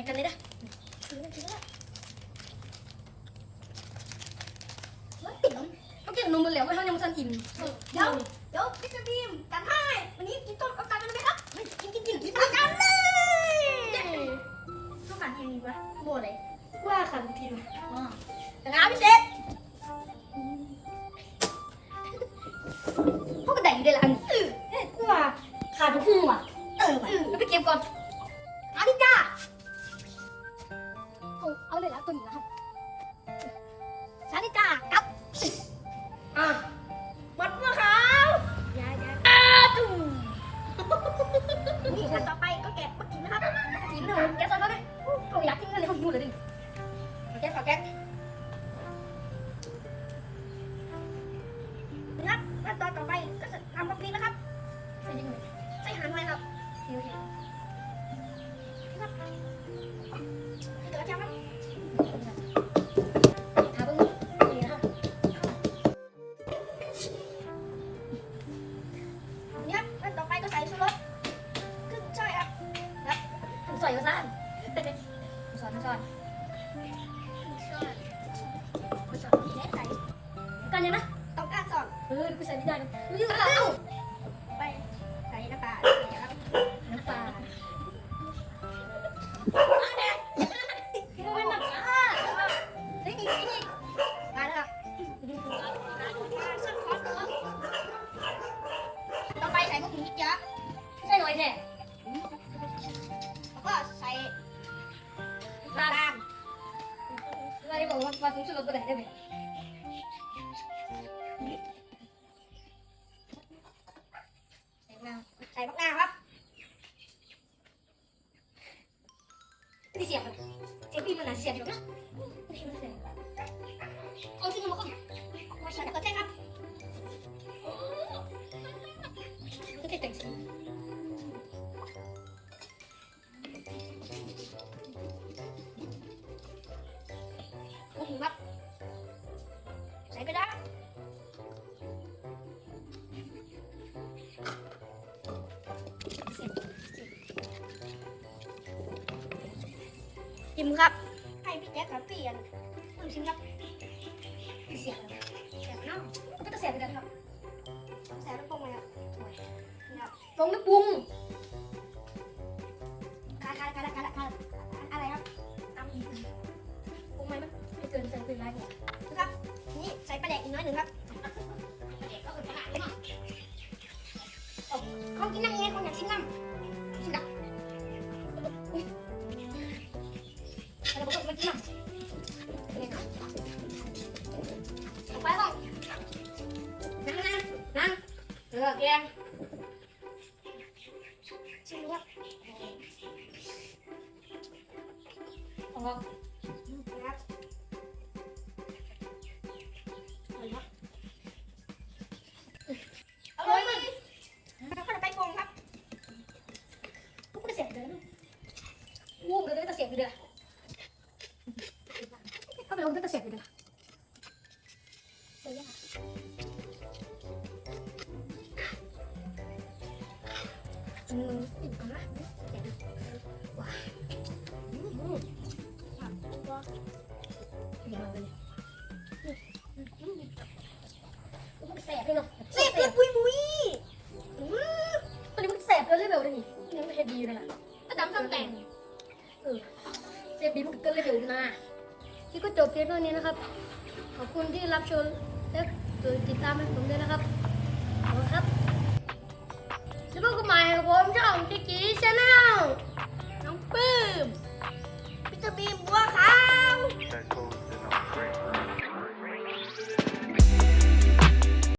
này cần đấy đã Cứ lên chứ đã Mất tiểu lắm Nó kia nó mới léo với hai nhau một sân ỉm Đâu Đâu Biết cho phim Cắn hai Mà nhìn kiếm tôm Ông cắn cho nó biết ấp Kiếm kiếm kiếm kiếm cắn đi Nó cắn gì vậy Bộ đấy Qua cắn thì mà Cắn áo biết chết พวกกระไดอยู่ได้ละอันกูว่าขาดทุกคู่อะเออไปไปเก็บก่อน เอาเอาเลยละตัวนี้นะครับชาดิจ้ากับอะมัดเมื่อขาวยายยายจุ่มนี่ขั้นต่อไปก็แกะมากินนะครับกินหนูแกซอยเขาด้วยเขาอยากกินกันเลยเขาดูเลยดิแกขอแกนะครับขั้นตอนต่อไปก็จะทำแบบนี้นะครับใส่ยังไงใส่หางไว้ครับเดี๋ยวเดี๋ยวครับ สอนสอนช่อยช่อยนี่ใส่กันยังนะต้องการสอนเออกูใส่ไม่ได้กันไม่ยืดเอ้าไปใส่น้ำปลาน้ำปลาไม่เป็นหนักอะนี่นี่นี่มาแล้วครับส้นคอตัวต่อไปใส่พวกหมูยิบยักษ์ใช่หน่อย ลาที่บอกว่ามาถึงชุดเราตัวไหน ชิมครับให้พี่แจ๊คกับพี่อันมึงชิมครับเสียงเสียบน้ำก็จะเสียบไปกันครับใส่ลูกโป่งเลยครับนี่ครับลงไม่ปรุงคาคาคาคาคาอะไรครับตำปรุงไหมมันไม่เกินใส่เป็นไรเนี่ย เราบอกว่าไไปลงก็จะเสียบอยู่เสร็จยังครับอืมอีกก่อนนะเสียบว้าอืมครับก็เดี๋ยวมาเลยแสบเลยเนาะเสียบเรียบปุยปุยตอนนี้มันแสบเกินเลยเบลเลยนี่นี่มันเฮ็ดดีเลยล่ะก็ดำต้องแต่งเออเสียบดีมันเกินเลยเบลนะ ที่ก็จบเพียงเท่านี้นะครับ ขอบคุณที่รับชมและติดตามให้ผมด้วยนะครับขอบคุณครับแล้วพบกันใหม่กับผมช่องจิกิชาแนล